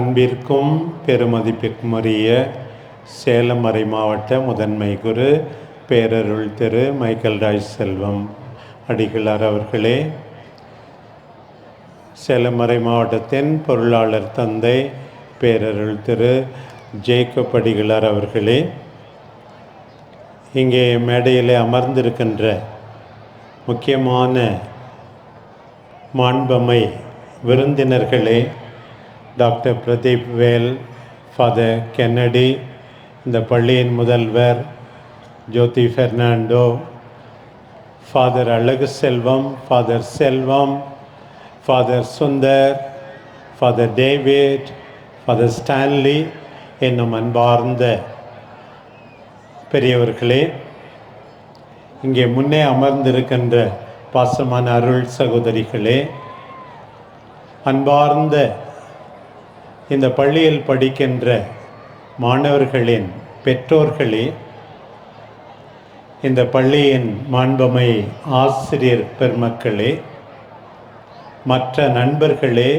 அன்பிற்கும் பெருமதிப்பிற்கும் சேலம் மறை மாவட்ட முதன்மை குரு பேரருள் திரு மைக்கேல் ராஜ் செல்வம் அடிகளார் அவர்களே. சேலம் மறை மாவட்டத்தின் பொருளாளர் தந்தை பேரருள் திரு ஜேக்கப் அடிகளார் அவர்களே. இங்கே மேடையில் அமர்ந்திருக்கின்ற முக்கியமான மாண்பமை விருந்தினர்களே doctor Pradeep Vel father Kennedy இந்த பள்ளியின் முதல்வர் Jothi Fernando father Azhagu Selvam father Selvam father Sundar father David father Stanley என்னும் அன்பார்ந்த பெரியவர்களே இங்கே முன்னே அமர்ந்திருக்கின்ற பாசமான அருள் சகோதரிகளே அன்பார்ந்த இந்த பள்ளியில் படிக்கின்ற மாணவர்களின் பெற்றோர்களே இந்த பள்ளியின் மாண்பமை ஆசிரியர் பெருமக்களே மற்ற நண்பர்களே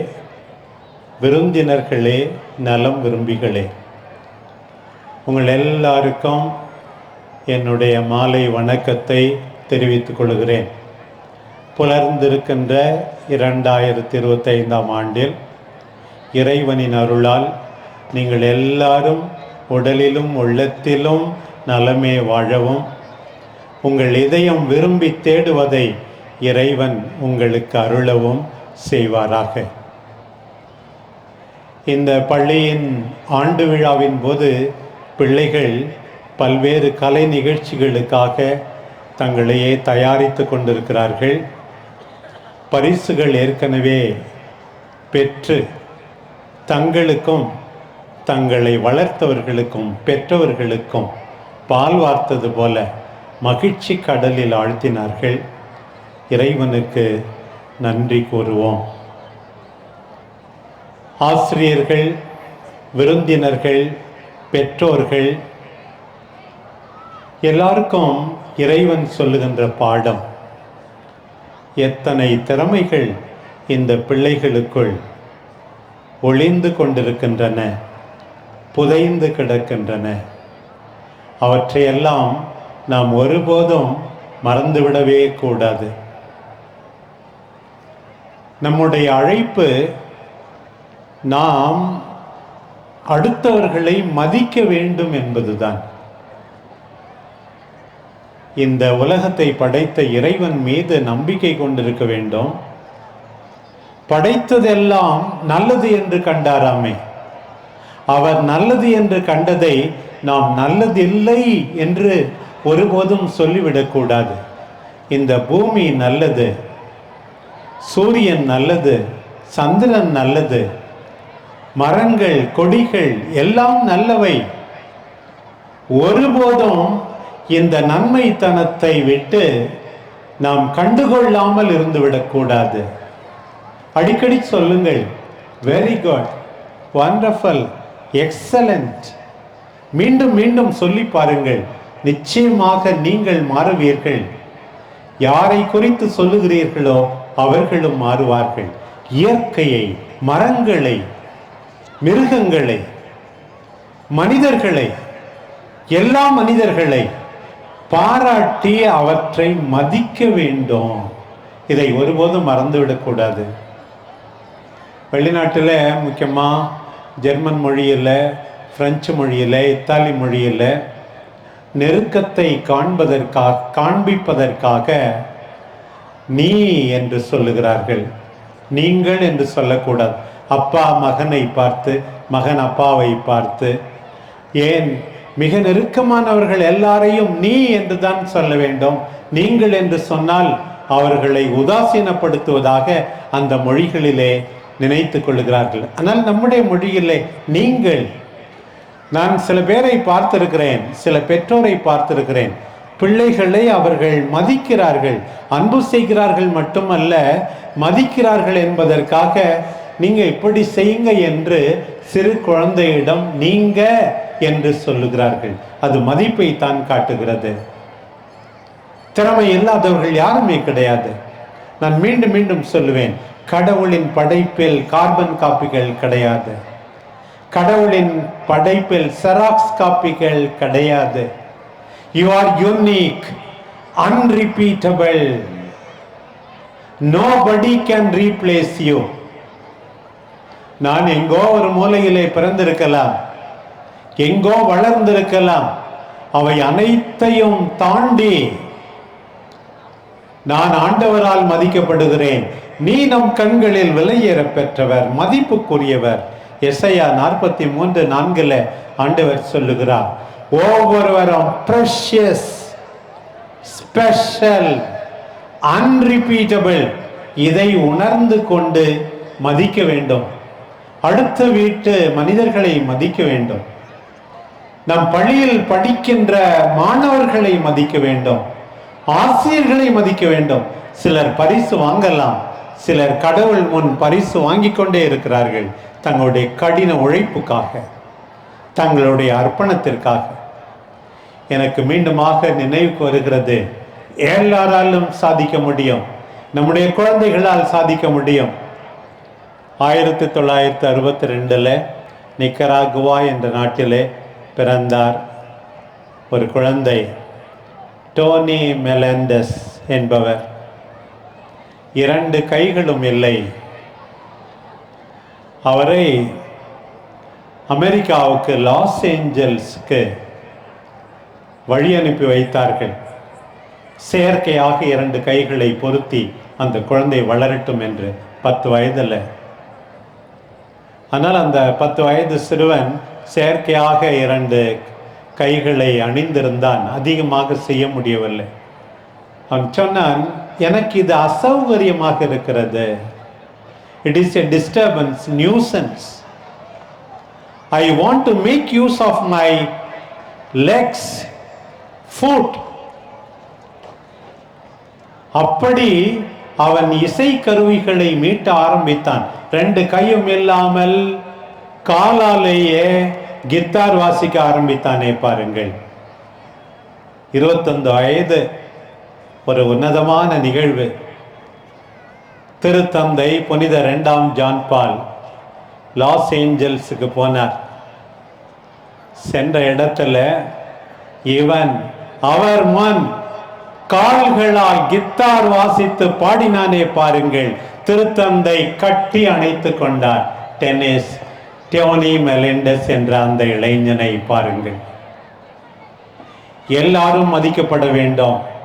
விருந்தினர்களே நலம் விரும்பிகளே உங்கள் எல்லாருக்கும் என்னுடைய மாலை வணக்கத்தை தெரிவித்துக் கொள்கிறேன். புலர்ந்திருக்கின்ற இரண்டாயிரத்தி இருபத்தைந்தாம் ஆண்டில் இறைவனின் அருளால் நீங்கள் எல்லாரும் உடலிலும் உள்ளத்திலும் நலமே வாழவும். உங்கள் இதயம் விரும்பி தேடுவதை இறைவன் உங்களுக்கு அருளவும் செய்வாராக. இந்த பள்ளியின் ஆண்டு விழாவின் போது பிள்ளைகள் பல்வேறு கலை நிகழ்ச்சிகளுக்காக தங்களையே தயாரித்து கொண்டிருக்கிறார்கள். பரிசுகள் ஏற்கனவே பெற்று தங்களுக்கும் தங்களை வளர்த்தவர்களுக்கும் பெற்றவர்களுக்கும் பால் வார்த்தது போல மகிழ்ச்சி கடலில் ஆழ்த்தினார்கள். இறைவனுக்கு நன்றி கூறுவோம். ஆசிரியர்கள் விருந்தினர்கள் பெற்றோர்கள் எல்லாருக்கும் இறைவன் சொல்லுகின்ற பாடம் எத்தனை திறமைகள் இந்த பிள்ளைகளுக்குள் ஒளிந்து கொண்டிருக்கின்றன புதைந்து கிடக்கின்றன. அவற்றையெல்லாம் நாம் ஒருபோதும் மறந்துவிடவே கூடாது. நம்முடைய அழைப்பு நாம் அடுத்தவர்களை மதிக்க வேண்டும் என்பதுதான். இந்த உலகத்தை படைத்த இறைவன் மீது நம்பிக்கை கொண்டிருக்க வேண்டும். படைத்ததெல்லாம் நல்லது என்று கண்டாராமே. அவர் நல்லது என்று கண்டதை நாம் நல்லதில்லை என்று ஒருபோதும் சொல்லிவிடக்கூடாது. இந்த பூமி நல்லது சூரியன் நல்லது சந்திரன் நல்லது மரங்கள் கொடிகள் எல்லாம் நல்லவை. ஒருபோதும் இந்த நன்மைத்தனத்தை விட்டு நாம் கண்டுகொள்ளாமல் இருந்துவிடக்கூடாது. அடிக்கடி சொல்லுங்கள். வெரி குட் வண்டர்ஃபுல் எக்ஸலண்ட் மீண்டும் மீண்டும் சொல்லி பாருங்கள். நிச்சயமாக நீங்கள் மாறுவீர்கள். யாரை குறித்து சொல்லுகிறீர்களோ அவர்களும் மாறுவார்கள். இயற்கையை மரங்களை மிருகங்களை மனிதர்களை எல்லா மனிதர்களை பாராட்டி அவற்றை மதிக்க வேண்டும். இதை ஒருபோதும் மறந்துவிடக்கூடாது. வெளிநாட்டில் முக்கியமாக ஜெர்மன் மொழியில் ஃப்ரெஞ்சு மொழியில் இத்தாலி மொழியில் நெருக்கத்தை காண்பதற்காக காண்பிப்பதற்காக நீ என்று சொல்லுகிறார்கள். நீங்கள் என்று சொல்லக்கூடாது. அப்பா மகனை பார்த்து மகன் அப்பாவை பார்த்து. ஏன்? மிக நெருக்கமானவர்கள் எல்லாரையும் நீ என்று தான் சொல்ல வேண்டும். நீங்கள் என்று சொன்னால் அவர்களை உதாசீனப்படுத்துவதாக அந்த மொழிகளிலே நினைத்து கொள்ளுகிறார்கள். ஆனால் நம்முடைய மொழியிலே நீங்கள் நான் சில பேரை பார்த்திருக்கிறேன் சில பெற்றோரை பார்த்திருக்கிறேன். பிள்ளைகளை அவர்கள் மதிக்கிறார்கள். அன்பு செய்கிறார்கள் மட்டுமல்ல மதிக்கிறார்கள் என்பதற்காக நீங்கள் இப்படி செய்யுங்க என்று சிறு குழந்தையிடம் நீங்க என்று சொல்லுகிறார்கள். அது மதிப்பை தான் காட்டுகிறது. திறமை இல்லாதவர்கள் யாருமே கிடையாது. நான் மீண்டும் மீண்டும் சொல்லுவேன். கடவுளின் படைப்பில் கார்பன் காப்பிகள் கிடையாது. கடவுளின் படைப்பில் செராக்ஸ் காப்பிகள் கிடையாது. You are unique unrepeatable nobody can replace you நான் எங்கோ ஒரு மூலையிலே பிறந்திருக்கலாம். எங்கோ வளர்ந்திருக்கலாம். அவை அனைத்தையும் தாண்டி நான் ஆண்டவரால் மதிக்கப்படுகிறேன். நீ நம் கண்களில் விலையேற பெற்றவர் மதிப்புக்குரியவர். எஸ்ஐயா நாற்பத்தி மூன்று நான்குல ஆண்டவர் சொல்லுகிறார் ஒவ்வொருவரும் ப்ரெஷியஸ் ஸ்பெஷல் அன்ரிப்பீட்டபிள் இதை உணர்ந்து கொண்டு மதிக்க வேண்டும். அடுத்த வீட்டு மனிதர்களை மதிக்க வேண்டும். நம் பள்ளியில் படிக்கின்ற மாணவர்களை மதிக்க வேண்டும். ஆசிரியர்களை மதிக்க வேண்டும். சிலர் பரிசு வாங்கலாம். சிலர் கடவுள் முன் பரிசு வாங்கி கொண்டே இருக்கிறார்கள் தங்களுடைய கடின உழைப்புக்காக தங்களுடைய அர்ப்பணத்திற்காக. எனக்கு மீண்டுமாக நினைவுக்கு வருகிறது எல்லாராலும் சாதிக்க முடியும் நம்முடைய குழந்தைகளால் சாதிக்க முடியும். ஆயிரத்தி தொள்ளாயிரத்தி அறுபத்தி ரெண்டில் நிக்கராகுவா என்ற நாட்டிலே பிறந்தார் ஒரு குழந்தை டோனி மெலண்டஸ் என்பவர். இரண்டு கைகளும் இல்லை. அவரை அமெரிக்காவுக்கு லாஸ் ஏஞ்சல்ஸ்க்கு வழி அனுப்பி வைத்தார்கள். செயற்கையாக இரண்டு கைகளை பொருத்தி அந்த குழந்தை வளரட்டும் என்று பத்து வயதில் ஆனால் அந்த பத்து வயது சிறுவன் செயற்கையாக இரண்டு கைகளை அணிந்திருந்தான். அதிகமாக செய்ய முடியவில்லை. அவன் சொன்னான் எனக்கு இது அசௌகரியமாக இருக்கிறது. It is a disturbance nuisance I want to make use of my legs foot அப்படி அவன் இசை கருவிகளை மீட்ட ஆரம்பித்தான். ரெண்டு கையும் இல்லாமல் காலாலேயே கித்தார் வாசிக்க ஆரம்பித்தானே பாருங்கள். இருபத்தொந்து வயது. ஒரு உன்னதமான நிகழ்வு. திருத்தந்தை புனித ரெண்டாம் ஜான் பால் லாஸ் ஏஞ்சல்ஸுக்கு போனார். சென்ற இடத்துல இவன் அவர் முன் கால்களால் கித்தார் வாசித்து பாடினானே பாருங்கள். திருத்தந்தை கட்டி அணைத்து கொண்டார். டென்னிஸ் டோனி மெலிண்டஸ் என்ற அந்த இளைஞனை பாருங்கள். எல்லாரும் மதிக்கப்பட வேண்டும்.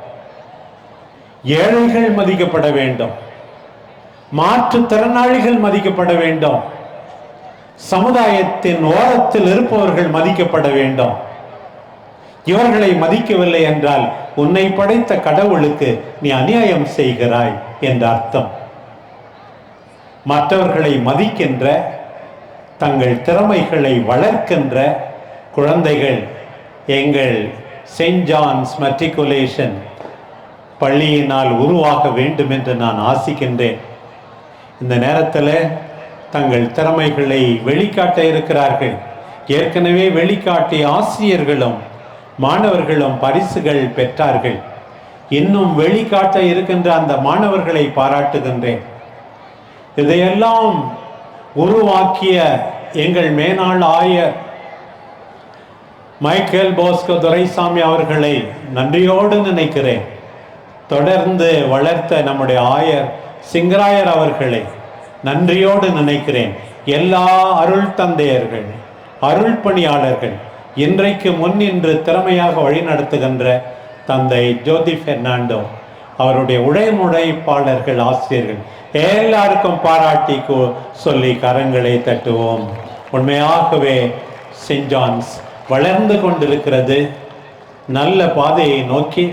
ஏழைகள் மதிக்கப்பட வேண்டும். மாற்றுத்திறனாளிகள் மதிக்கப்பட வேண்டும். சமுதாயத்தின் ஓரத்தில் இருப்பவர்கள் மதிக்கப்பட வேண்டும். இவர்களை மதிக்கவில்லை என்றால் உன்னை படைத்த கடவுளுக்கு நீ அநியாயம் செய்கிறாய் என்ற அர்த்தம். மற்றவர்களை மதிக்கின்ற தங்கள் திறமைகளை வளர்க்கின்ற குழந்தைகள் எங்கள் செயின்ட் ஜான்ஸ் மெட்ரிகுலேஷன் பள்ளியினால் உருவாக வேண்டும் என்று நான் ஆசிக்கின்றேன். இந்த நேரத்தில் தங்கள் திறமைகளை வெளிக்காட்ட இருக்கிறார்கள். ஏற்கனவே வெளிக்காட்டிய ஆசிரியர்களும் மாணவர்களும் பரிசுகள் பெற்றார்கள். இன்னும் வெளிக்காட்ட இருக்கின்ற அந்த மாணவர்களை பாராட்டுகின்றேன். இதையெல்லாம் உருவாக்கிய எங்கள் மேனாள் ஆயர் மைக்கேல் போஸ்கோ துரைசாமி அவர்களை நன்றியோடு நினைக்கிறேன். தொடர்ந்து வளர்த்த நம்முடைய ஆயர் சிங்கராயர் அவர்களை நன்றியோடு நினைக்கிறேன். எல்லா அருள் தந்தையர்கள் அருள் பணியாளர்கள் இன்றைக்கு முன்னின்று திறமையாக வழிநடத்துகின்ற தந்தை ஜோதி பெர்னாண்டோ அவருடைய உடைமுடைப்பாளர்கள் ஆசிரியர்கள் எல்லாருக்கும் பாராட்டி சொல்லி கரங்களை தட்டுவோம். உண்மையாகவே சென்ட் ஜான்ஸ் வளர்ந்து கொண்டிருக்கிறது. நல்ல பாதையை நோக்கி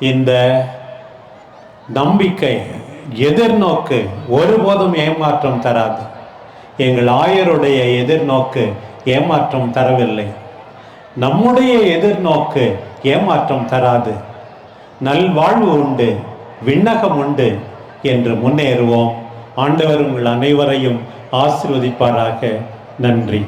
இந்த நம்பிக்கை எதிர்நோக்கு ஒருபோதும் ஏமாற்றம் தராது. எங்கள் ஆயருடைய எதிர்நோக்கு ஏமாற்றம் தரவில்லை. நம்முடைய எதிர்நோக்கு ஏமாற்றம் தராது. நல்வாழ்வு உண்டு விண்ணகம் உண்டு என்று முன்னேறுவோம். ஆண்டவர் உங்கள் அனைவரையும் ஆசிர்வதிப்பாராக. நன்றி.